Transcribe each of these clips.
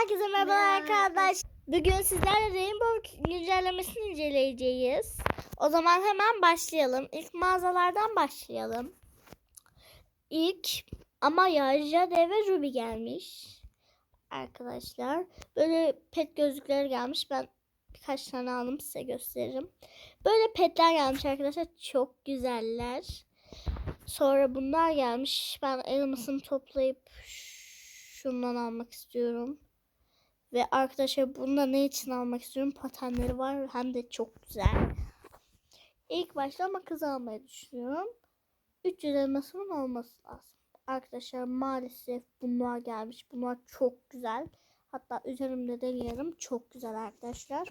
Herkese merhaba arkadaşlar. Bugün sizlerle Rainbow güncellemesini inceleyeceğiz. O zaman hemen başlayalım. İlk mağazalardan başlayalım. İlk ama Jade ve Ruby gelmiş. Arkadaşlar böyle pet gözlükleri gelmiş. Ben birkaç tane aldım size gösteririm. Böyle petler gelmiş arkadaşlar. Çok güzeller. Sonra bunlar gelmiş. Ben elmasını toplayıp şundan almak istiyorum. Ve arkadaşlar bunda ne için almak istiyorum? Patenleri var hem de çok güzel. İlk başta ama kız almayı düşünüyorum. 300 elmasımın olması lazım. Arkadaşlar maalesef bunlar gelmiş. Bunlar çok güzel. Hatta üzerimde deneyelim. Çok güzel arkadaşlar.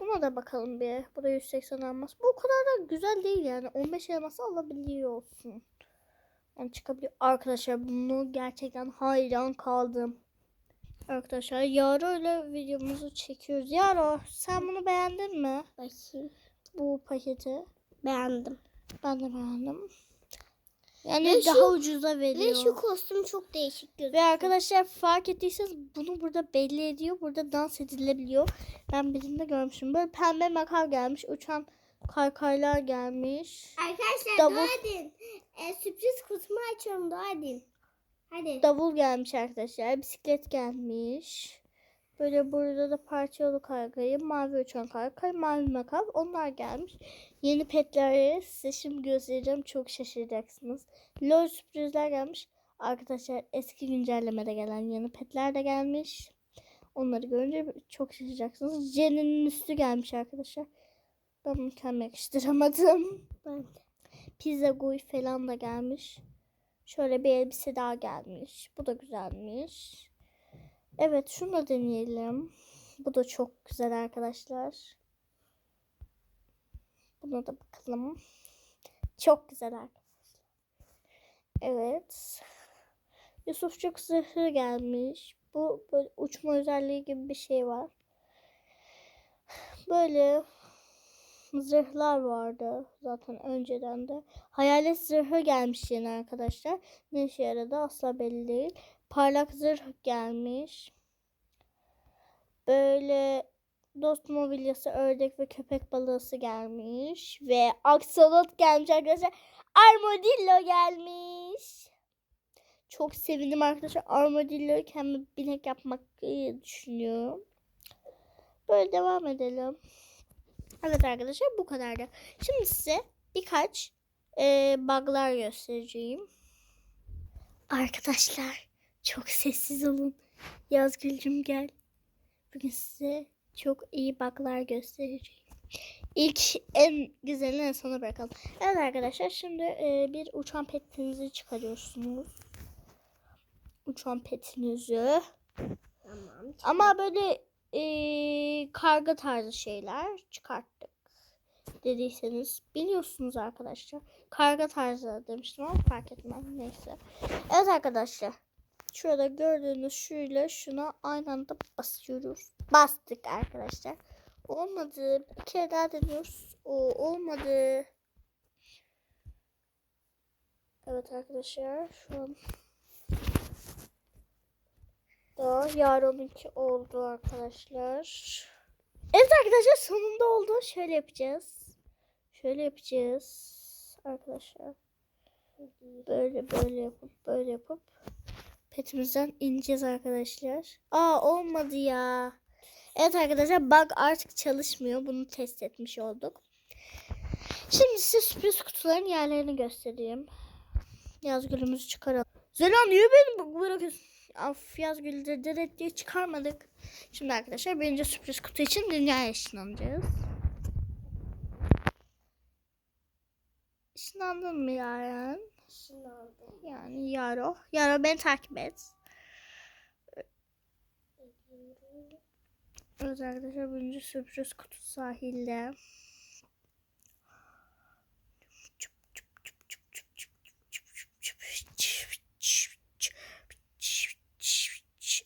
Buna da bakalım bir. Bu da 180 elmas. Bu o kadar da güzel değil yani. 15 elması alabiliyorsun. Yani çıkabiliyor. Arkadaşlar bunu gerçekten hayran kaldım. Arkadaşlar Yaro ile videomuzu çekiyoruz. Yaro sen bunu beğendin mi? Bakayım. Bu paketi. Beğendim. Ben de beğendim. Yani Ve şu- daha ucuza Ve veriyor. şu kostüm çok değişik gözüküyor. Ve arkadaşlar fark ettiyseniz bunu burada belli ediyor. Burada dans edilebiliyor. Ben birinde görmüşüm. Böyle pembe makar gelmiş. Uçan kaykaylar gelmiş. Arkadaşlar Davul- dua edin. E, sürpriz kutumu açıyorum dua edin. Hadi. Davul gelmiş arkadaşlar. Bisiklet gelmiş. Böyle burada da parçalı kaykayı, mavi uçan kaykay, mavi makam onlar gelmiş. Yeni petleri size şimdi göstereceğim. Çok şaşıracaksınız. LOL sürprizler gelmiş. Arkadaşlar eski güncellemede gelen yeni petler de gelmiş. Onları görünce çok şaşıracaksınız. Jenny'nin üstü gelmiş arkadaşlar. Ben kendime yakıştıramadım. Ben Pizza guy falan da gelmiş. Şöyle bir elbise daha gelmiş. Bu da güzelmiş. Evet şunu da deneyelim. Bu da çok güzel arkadaşlar. Buna da bakalım. Çok güzel arkadaşlar. Evet. Yusufçuk zırhı gelmiş. Bu böyle uçma özelliği gibi bir şey var. Böyle zırhlar vardı zaten önceden de. Hayalet zırhı gelmiş yine arkadaşlar. Ne işe yaradı asla belli değil. Parlak zırh gelmiş. Böyle dost mobilyası, ördek ve köpek balığısı gelmiş. Ve aksolot gelmiş arkadaşlar. Armadillo gelmiş. Çok sevindim arkadaşlar. Armadillo'yu kendime binek yapmak düşünüyorum. Böyle devam edelim. Evet arkadaşlar bu kadardı. Şimdi size birkaç e, bug'lar göstereceğim. Arkadaşlar çok sessiz olun. Yazgülcüm gel. Bugün size çok iyi bug'lar göstereceğim. İlk en güzelini en sona bırakalım. Evet arkadaşlar şimdi e, bir uçan petinizi çıkarıyorsunuz. Uçan petinizi. tamam. Ama böyle eee, karga tarzı şeyler çıkarttık. Dediyseniz biliyorsunuz arkadaşlar. Karga tarzı demiştim ama fark etmez. Neyse. Evet arkadaşlar. Şurada gördüğünüz şuyla şuna aynı anda basıyoruz. Bastık arkadaşlar. Olmadı. Bir kere daha deniyoruz. O olmadı. Evet arkadaşlar. Şu an da yarınki oldu arkadaşlar. Evet arkadaşlar sonunda oldu. Şöyle yapacağız. Şöyle yapacağız. Arkadaşlar. Böyle böyle yapıp böyle yapıp petimizden ineceğiz arkadaşlar. Aa olmadı ya. Evet arkadaşlar bug artık çalışmıyor. Bunu test etmiş olduk. Şimdi size sürpriz kutuların yerlerini göstereyim. Yaz gülümüzü çıkaralım. Zela niye beni bırakıyorsun? Af yaz gülü dırdırt diye çıkarmadık. Şimdi arkadaşlar birinci sürpriz kutu için dünya ışınlanacağız. Işınlandın mı Yaren? Şunu aldım. Yani Yaro. Yaro beni takip et. Evet arkadaşlar birinci sürpriz kutu sahilde.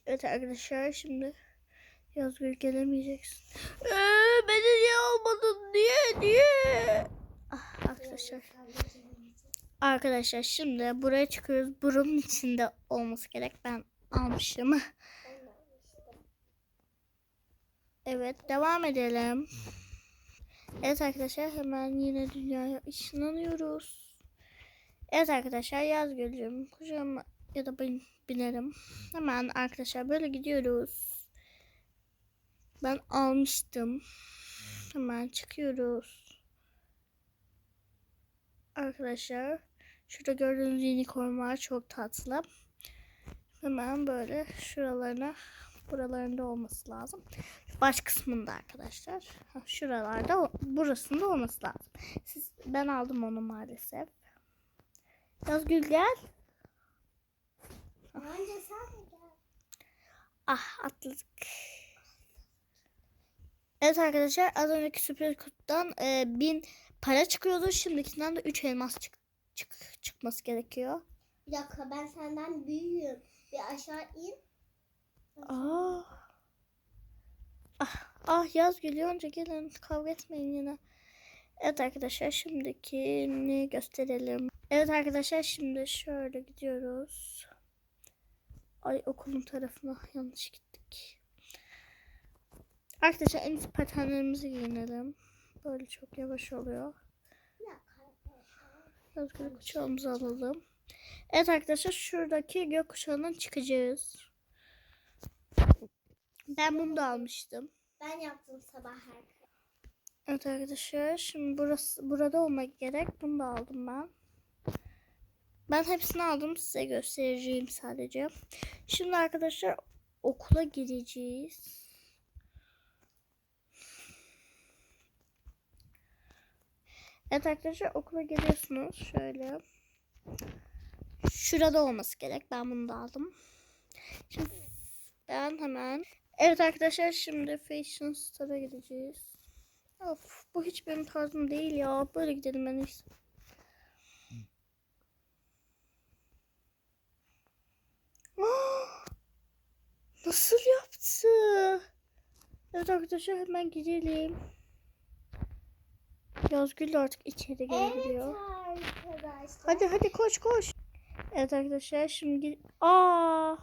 Evet arkadaşlar şimdi Yazgül gelemeyeceksin. Ee, beni niye almadın? Niye? Niye? Ah, arkadaşlar. Arkadaşlar şimdi buraya çıkıyoruz. Buranın içinde olması gerek. Ben almışım. Evet devam edelim. Evet arkadaşlar hemen yine dünyaya ışınlanıyoruz. Evet arkadaşlar yaz gölüm. Kucağıma ya da ben binerim. Hemen arkadaşlar böyle gidiyoruz. Ben almıştım. Hemen çıkıyoruz. Arkadaşlar şurada gördüğünüz unicorn var. Çok tatlı. Hemen böyle şuralarına buralarında olması lazım. Baş kısmında arkadaşlar. Şuralarda burasında olması lazım. Siz, ben aldım onu maalesef. Yazgül gel. Önce sen gel? Ah atladık. Evet arkadaşlar az önceki sürpriz kutudan e, bin para çıkıyordu. Şimdikinden de 3 elmas çık, çık- çıkması gerekiyor. Bir dakika ben senden büyüğüm. Bir aşağı in. Aa. Ah, ah yaz geliyor önce gelin kavga etmeyin yine. Evet arkadaşlar şimdikini gösterelim. Evet arkadaşlar şimdi şöyle gidiyoruz. Ay okulun tarafına yanlış gittik. Arkadaşlar en iyisi patenlerimizi giyinelim. Böyle çok yavaş oluyor. Yazgül kuşağımızı alalım. Evet arkadaşlar şuradaki gökkuşağından çıkacağız. Ben bunu da almıştım. Ben yaptım sabah her Evet arkadaşlar şimdi burası burada olmak gerek. Bunu da aldım ben. Ben hepsini aldım size göstereceğim sadece. Şimdi arkadaşlar okula gireceğiz. Evet arkadaşlar okula giriyorsunuz şöyle. Şurada olması gerek. Ben bunu da aldım. Şimdi ben hemen Evet arkadaşlar şimdi Fashion Star'a gideceğiz. Of bu hiç benim tarzım değil ya. Böyle gidelim en iyisi. Nasıl yaptı? Evet arkadaşlar hemen gidelim. Yazgül de artık içeri Evet gelebiliyor. arkadaşlar. Hadi hadi koş koş. Evet arkadaşlar şimdi aa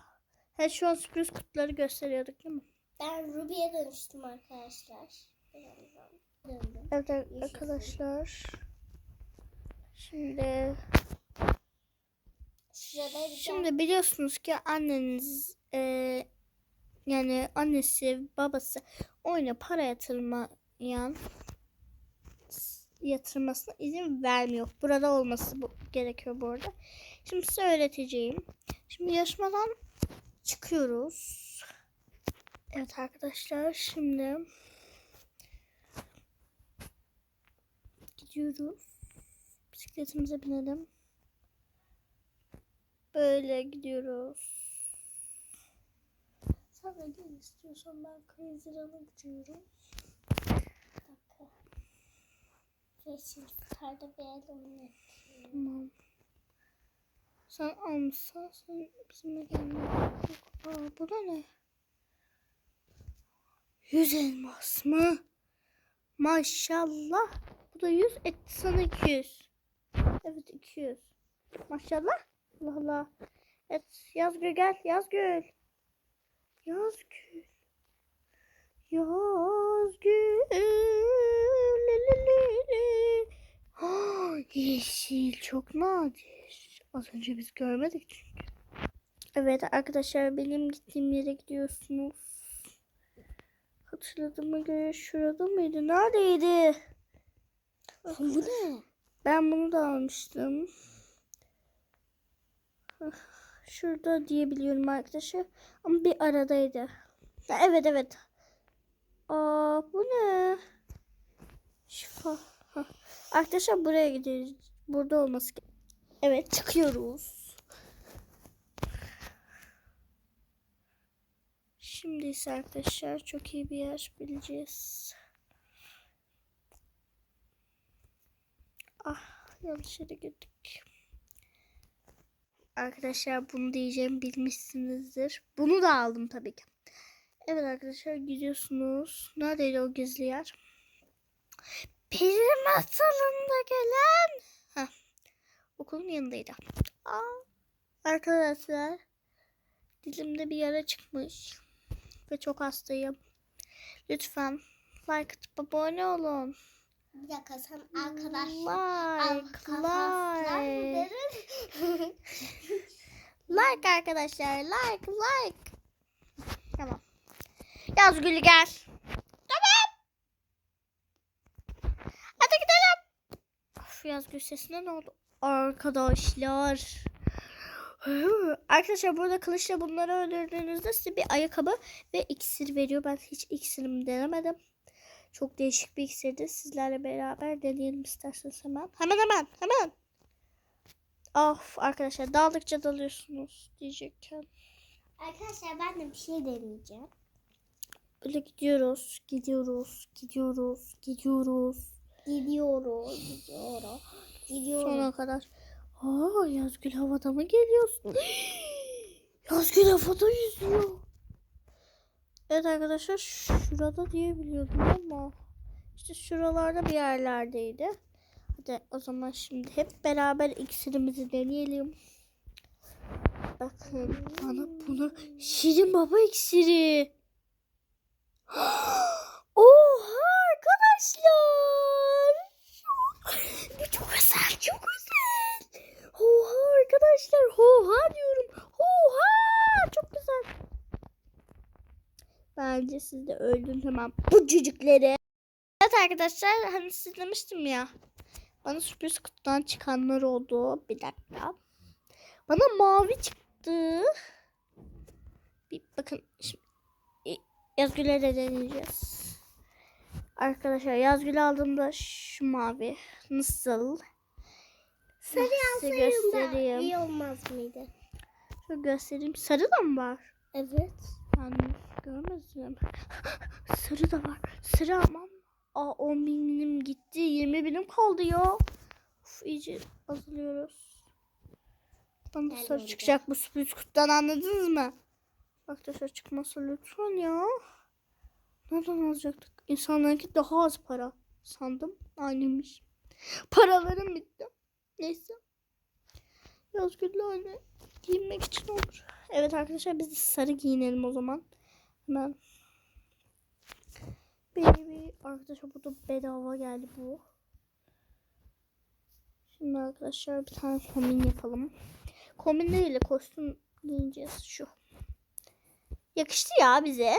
he şu an sürpriz kutuları gösteriyorduk değil mi? Ben Ruby'ye dönüştüm arkadaşlar. Döndüm. Evet ar- arkadaşlar. Şimdi şimdi biliyorsunuz ki anneniz e, yani annesi babası oyuna para yatırmayan yatırmasına izin vermiyor. Burada olması bu, gerekiyor bu arada. Şimdi size öğreteceğim. Şimdi yarışmadan çıkıyoruz. Evet arkadaşlar şimdi gidiyoruz. Bisikletimize binelim. Böyle gidiyoruz. Sen de gel istiyorsan ben Crazy Run'a gidiyorum. bir el oynayayım. Tamam. Sen almışsan sen bizimle gelme. Aa, bu da ne? Yüz elmas mı? Maşallah. Bu da yüz etti sana 200. Evet 200. Maşallah. Allah Allah. Evet Yazgül gel Yazgül. Yazgül. Yazgül. Ah, Yeşil çok nadir. Az önce biz görmedik çünkü. Evet arkadaşlar benim gittiğim yere gidiyorsunuz. Hatırladığıma göre şurada mıydı? Neredeydi? Bu ne? Ben bunu da almıştım. Şurada diyebiliyorum arkadaşlar. Ama bir aradaydı. Ha, Evet evet. Aa bu ne? Şifa. Hah. Arkadaşlar buraya gidiyoruz. Burada olması gerek. Evet çıkıyoruz. Şimdi ise arkadaşlar çok iyi bir yer bileceğiz. Ah yanlış yere girdik. Arkadaşlar bunu diyeceğim bilmişsinizdir. Bunu da aldım tabii ki. Evet arkadaşlar gidiyorsunuz. Neredeydi o gizli yer? Peri masalında gelen. Heh. Okulun yanındaydı. Aa, arkadaşlar dilimde bir yara çıkmış. Ve çok hastayım. Lütfen like atıp abone olun. Bir dakika sen arkadaş. Like, like. Like arkadaşlar, like, like. Tamam. Yazgül gel. Tamam. Hadi gidelim. Of Yazgül sesine ne oldu? Arkadaşlar. Arkadaşlar burada kılıçla bunları öldürdüğünüzde size bir ayakkabı ve iksir veriyor. Ben hiç iksirimi denemedim. Çok değişik bir iksirdi. Sizlerle beraber deneyelim isterseniz hemen. Hemen hemen hemen. Of arkadaşlar daldıkça dalıyorsunuz diyecekken. Arkadaşlar ben de bir şey deneyeceğim. Böyle gidiyoruz, gidiyoruz, gidiyoruz, gidiyoruz. Gidiyoruz, gidiyoruz, gidiyoruz. Sona kadar. Aa Yazgül havada mı geliyorsun? Yazgül havada yüzüyor. Evet arkadaşlar şurada diye biliyordum ama işte şuralarda bir yerlerdeydi. Hadi o zaman şimdi hep beraber iksirimizi deneyelim. Bakın bana bunu Şirin Baba iksiri. Oha arkadaşlar. Bu çok özel, çok özel. Oha arkadaşlar, oha diyorum. Oha, çok güzel. Bence siz de öldün tamam. Bu cücükleri. Evet arkadaşlar, hani siz demiştim ya. Bana sürpriz kutudan çıkanlar oldu. Bir dakika. Bana mavi çıktı. Bir bakın şimdi Yazgül'e de deneyeceğiz. Arkadaşlar yazgül aldığımda şu mavi nasıl? Sarı da göstereyim. iyi olmaz mıydı? Şöyle göstereyim. Sarı da mı var? Evet. Ben görmedim. Sarı da var. Sarı ama. Aa 10 binim gitti. 20 binim kaldı ya. Uf, iyice azalıyoruz. Bana da sarı çıkacak bu sürpriz kutudan anladınız mı? Arkadaşlar çıkmasa lütfen ya. Nereden alacaktık? İnsanlarınki daha az para sandım. Aynıymış. Paralarım bitti. Neyse. Yazgül'le öyle giyinmek için olur. Evet arkadaşlar biz de sarı giyinelim o zaman. Hemen. Baby. Arkadaşlar bu da bedava geldi bu. Şimdi arkadaşlar bir tane kombin yapalım. Kombin değil de kostüm giyeceğiz şu. Yakıştı ya bize.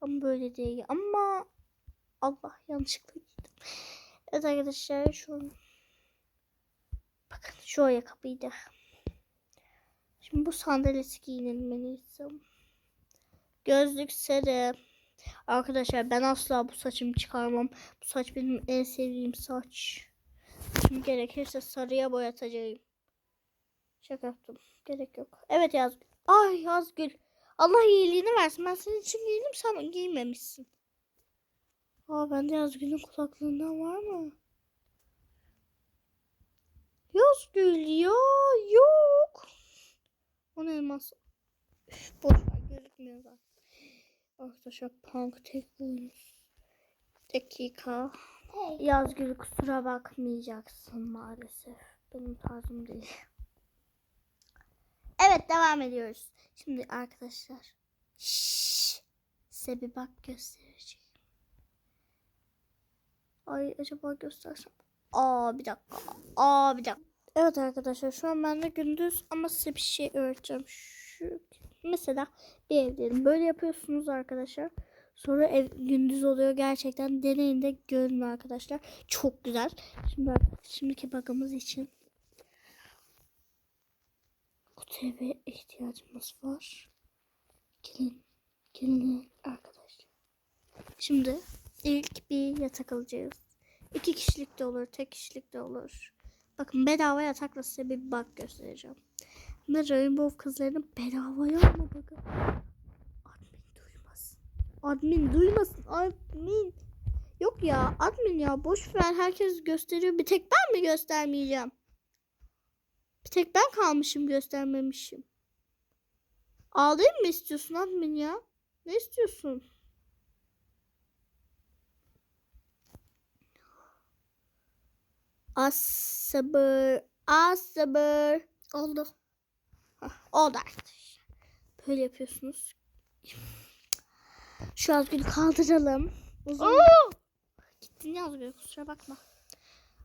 Ama böyle değil. Ama Allah yanlışlıkla giydim. Evet arkadaşlar şu bakın şu ayakkabıydı. Şimdi bu sandalyesi iyisi. Gözlük sarı. Arkadaşlar ben asla bu saçımı çıkarmam. Bu saç benim en sevdiğim saç. Şimdi gerekirse sarıya boyatacağım. Şaka yaptım. Gerek yok. Evet Yazgül. Ay Yazgül. Allah iyiliğini versin. Ben senin için giydim sen giymemişsin. Aa bende Yazgül'ün kulaklığından var mı? Yazgül ya yok. O ne elmas? Boş ver gözükmüyor zaten. Arkadaşlar punk tek boynuz. Dakika. Hey. Yazgül kusura bakmayacaksın maalesef. Benim tarzım değil. Evet devam ediyoruz. Şimdi arkadaşlar. Şşş, size bir bak göstereceğim. Ay acaba göstersem. Aa bir dakika. Aa bir dakika. Evet arkadaşlar şu an ben de gündüz ama size bir şey öğreteceğim. Şu mesela bir evdeyim. Böyle yapıyorsunuz arkadaşlar. Sonra ev gündüz oluyor gerçekten. Deneyin de görün arkadaşlar. Çok güzel. Şimdi şimdiki bakımız için kutuya ihtiyacımız var. Gelin. Gelin arkadaşlar. Şimdi ilk bir yatak alacağız. İki kişilik de olur, tek kişilik de olur. Bakın bedava yatakla size bir bak göstereceğim. De Rainbow kızlarının bedavaya ama bakın. Admin duymasın. Admin duymasın. Admin. Yok ya admin ya boş ver herkes gösteriyor. Bir tek ben mi göstermeyeceğim? Bir tek ben kalmışım göstermemişim. Ağlayayım mı istiyorsun admin ya? Ne istiyorsun? Az sabır. Az sabır. Oldu. Oldu arkadaşlar. Böyle yapıyorsunuz. Şu Yazgül'ü kaldıralım. Uzun... Gittin Yazgül kusura bakma.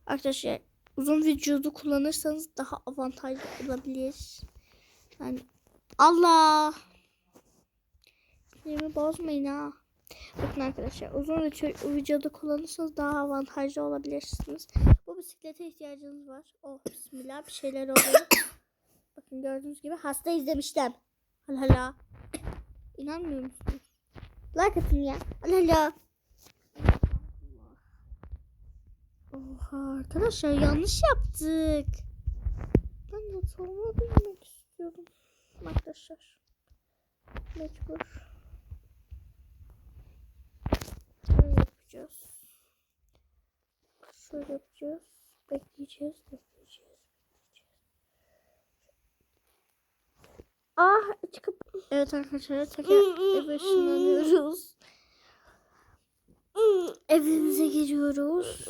Arkadaşlar uzun vücudu kullanırsanız daha avantajlı olabilir. Yani Allah. Yerimi bozmayın ha. Bakın arkadaşlar uzun vücu- vücudu kullanırsanız daha avantajlı olabilirsiniz. Bisiklete ihtiyacınız var. Oh bismillah bir şeyler oluyor. Bakın gördüğünüz gibi hasta izlemiştim. Hala. İnanmıyor musunuz? Like atın ya. Hala. Oha arkadaşlar yanlış yaptık. Ben de sonra bilmek istiyorum. Arkadaşlar. Mecbur. Şöyle yapacağız. Şöyle yapacağız. Bekleyeceğiz. Bekleyeceğiz. bekleyeceğiz. Ah çıkıp. Evet arkadaşlar tekrar eve ışınlanıyoruz. Evimize giriyoruz.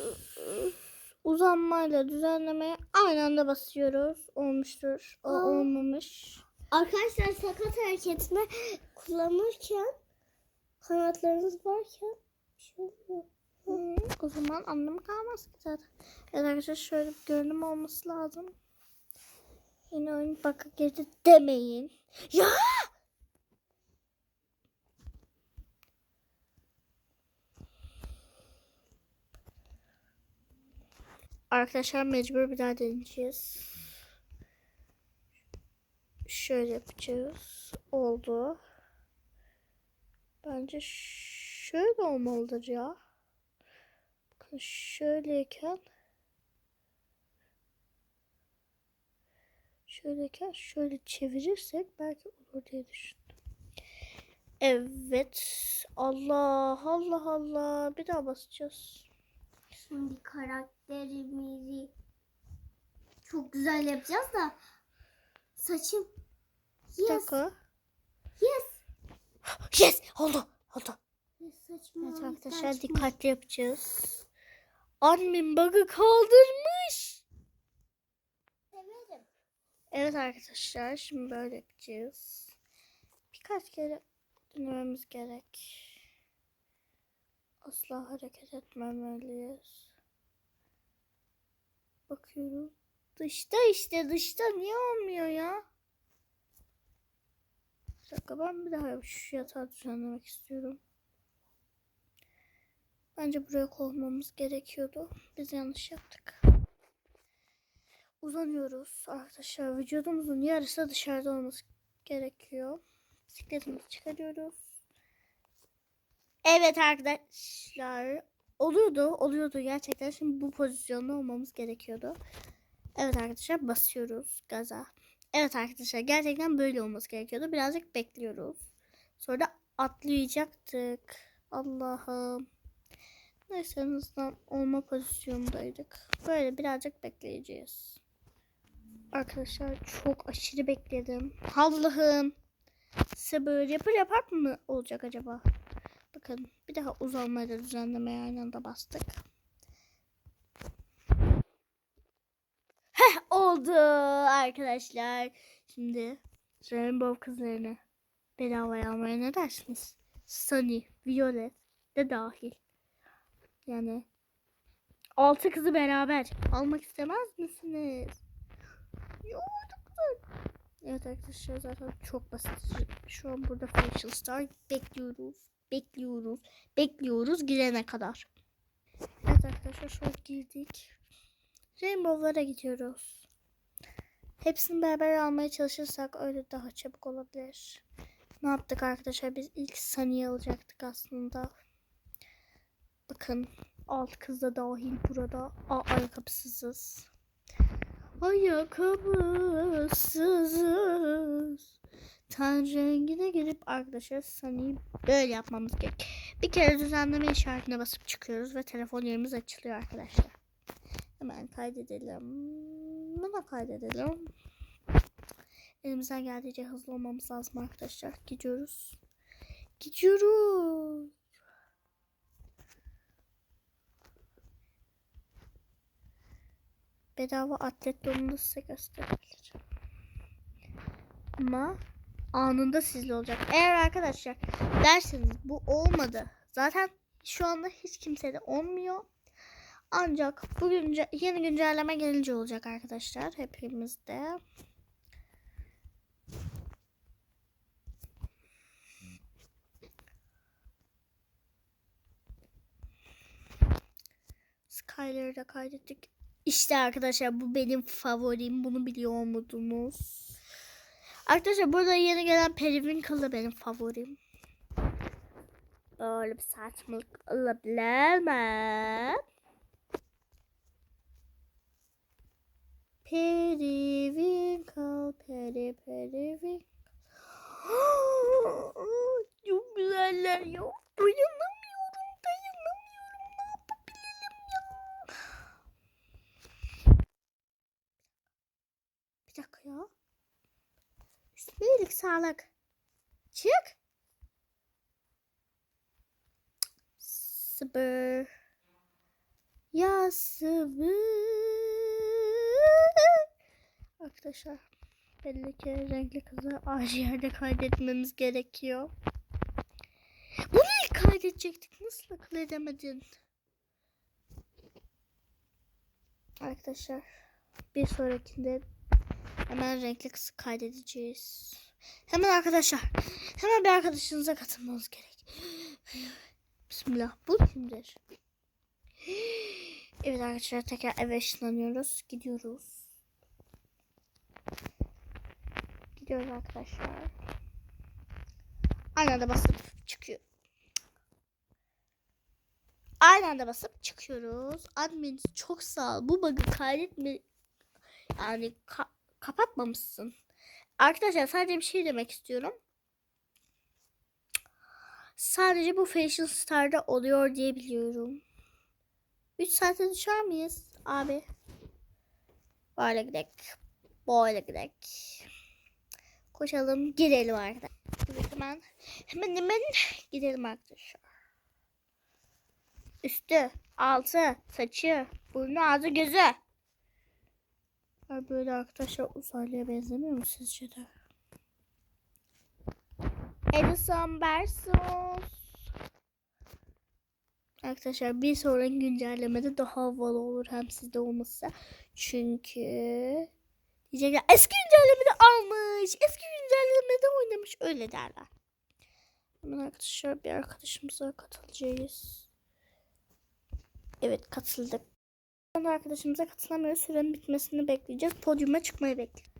Uzanmayla düzenlemeye aynı anda basıyoruz. Olmuştur. O Aa. olmamış. Arkadaşlar sakat hareketini kullanırken kanatlarınız varken bir şey olmuyor. O zaman anlamı kalmaz ki zaten. Arkadaşlar şöyle bir görünüm olması lazım. Yine oyun baka girdi demeyin. Ya! Arkadaşlar mecbur bir daha deneyeceğiz. Şöyle yapacağız. Oldu. Bence şöyle olmalıdır ya. Şöyleyken şöyleyken şöyle çevirirsek belki olur diye düşündüm. Evet. Allah Allah Allah. Bir daha basacağız. Şimdi karakterimizi çok güzel yapacağız da saçım yes dakika. yes Yes! Oldu. Oldu. yes Evet arkadaşlar dikkatli yapacağız. Admin bug'ı kaldırmış. Severim. Evet arkadaşlar şimdi böyle yapacağız. Birkaç kere denememiz gerek. Asla hareket etmemeliyiz. Bakıyorum. Dışta işte dışta niye olmuyor ya? Bir dakika ben bir daha şu yatağı düzenlemek istiyorum. Bence buraya koymamız gerekiyordu. Biz yanlış yaptık. Uzanıyoruz arkadaşlar. Vücudumuzun yarısı dışarıda olması gerekiyor. Bisikletimizi çıkarıyoruz. Evet arkadaşlar. Oluyordu, oluyordu gerçekten. Şimdi bu pozisyonda olmamız gerekiyordu. Evet arkadaşlar basıyoruz gaza. Evet arkadaşlar gerçekten böyle olması gerekiyordu. Birazcık bekliyoruz. Sonra atlayacaktık. Allah'ım. Neyse en azından olma pozisyondaydık. Böyle birazcık bekleyeceğiz. Arkadaşlar çok aşırı bekledim. Allah'ım. Size böyle yapır yapar mı olacak acaba? Bakın bir daha uzanmayı da düzenlemeye aynı anda bastık. Heh oldu arkadaşlar. Şimdi Rainbow kızlarını bedavaya almaya ne dersiniz? Sunny, Violet de dahil. Yani altı kızı beraber almak istemez misiniz? Güzel. Evet arkadaşlar zaten çok basit. Şu an burada Facial Star bekliyoruz. Bekliyoruz. Bekliyoruz girene kadar. Evet arkadaşlar şu an girdik. Rainbow'lara gidiyoruz. Hepsini beraber almaya çalışırsak öyle daha çabuk olabilir. Ne yaptık arkadaşlar? Biz ilk Sunny'i alacaktık aslında. Bakın alt kız da dahil burada. Aa, ayakkabısızız. Ayakkabısızız. Ten rengine girip arkadaşlar Sunny'i böyle yapmamız gerek. Bir kere düzenleme işaretine basıp çıkıyoruz ve telefon yerimiz açılıyor arkadaşlar. Hemen kaydedelim. Buna kaydedelim. Elimizden geldiğince hızlı olmamız lazım arkadaşlar. Gidiyoruz. Gidiyoruz. Bedava atlet donunu size gösterebilirim. Ama anında sizle olacak. Eğer arkadaşlar derseniz bu olmadı. Zaten şu anda hiç kimsede olmuyor. Ancak bu günce, yeni güncelleme gelince olacak arkadaşlar hepimizde. Skyler'ı da kaydettik. İşte arkadaşlar bu benim favorim. Bunu biliyor muydunuz? Arkadaşlar burada yeni gelen Periwinkle da benim favorim. Böyle bir saçmalık olabilir mi? Periwinkle, peri periwinkle. Çok güzeller ya. Dayanamıyorum, Ya. Üstüme iyilik sağlık. Çık. Sıbır. Ya sıbır. Arkadaşlar belli ki renkli kızı acil yerde kaydetmemiz gerekiyor. Bunu ilk kaydedecektik. Nasıl akıl edemedin? Arkadaşlar bir sonrakinde hemen renkli kızı kaydedeceğiz. Hemen arkadaşlar. Hemen bir arkadaşınıza katılmanız gerek. Bismillah. Bu kimdir? Evet arkadaşlar tekrar eve ışınlanıyoruz. Gidiyoruz. Gidiyoruz arkadaşlar. Aynı anda basıp çıkıyor. Aynı anda basıp çıkıyoruz. Admin çok sağ ol. Bu bug'ı kaydetme yani ka- kapatmamışsın. Arkadaşlar sadece bir şey demek istiyorum. Sadece bu Fashion Star'da oluyor diye biliyorum. 3 saate düşer miyiz abi? Böyle gidelim. Böyle gidelim. Koşalım gidelim arkadaşlar. Hemen hemen hemen gidelim arkadaşlar. Üstü, altı, saçı, burnu, ağzı, gözü. Ay böyle arkadaşlar uzaylıya benzemiyor mu sizce de? Edison Bersos. Arkadaşlar bir sonraki güncellemede daha havalı olur hem sizde olmasa. Çünkü diyecekler eski güncellemede almış. Eski güncellemede oynamış. Öyle derler. Hemen arkadaşlar bir arkadaşımıza katılacağız. Evet katıldık. Şu arkadaşımıza katılamıyoruz. Sürenin bitmesini bekleyeceğiz. Podyuma çıkmayı bekliyoruz.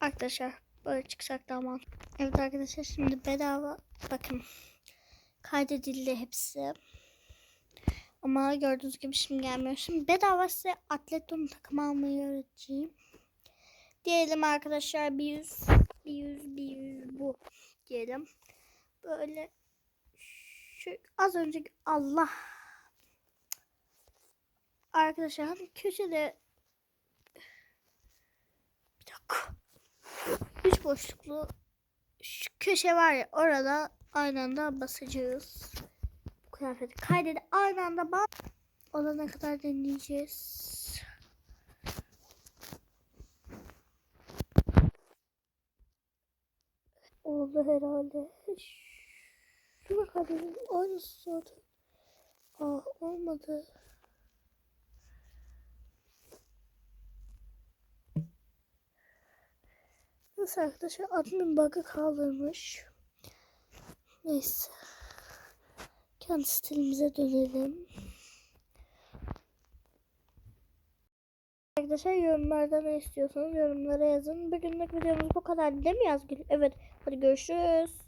Arkadaşlar böyle çıksak daha mantıklı. Evet arkadaşlar şimdi bedava bakın kaydedildi hepsi. Ama gördüğünüz gibi şimdi gelmiyor. Şimdi bedava size atlet donu takım almayı öğreteceğim. Diyelim arkadaşlar bir yüz, bir yüz, bir yüz bu diyelim. Böyle şu az önceki Allah arkadaşlar köşede. Bir dakika. Üç boşluklu şu köşe var ya orada aynı anda basacağız. Bu kıyafeti kaydedip aynı anda bas. Olana kadar deneyeceğiz? Oldu herhalde. Şuna kaydedin aynısı zaten. Ah olmadı Nasıl arkadaşlar admin bug'ı kaldırmış. Neyse. Kendi stilimize dönelim. Arkadaşlar yorumlarda ne istiyorsanız yorumlara yazın. Bugünlük videomuz bu kadar değil mi Yazgül? Evet. Hadi görüşürüz.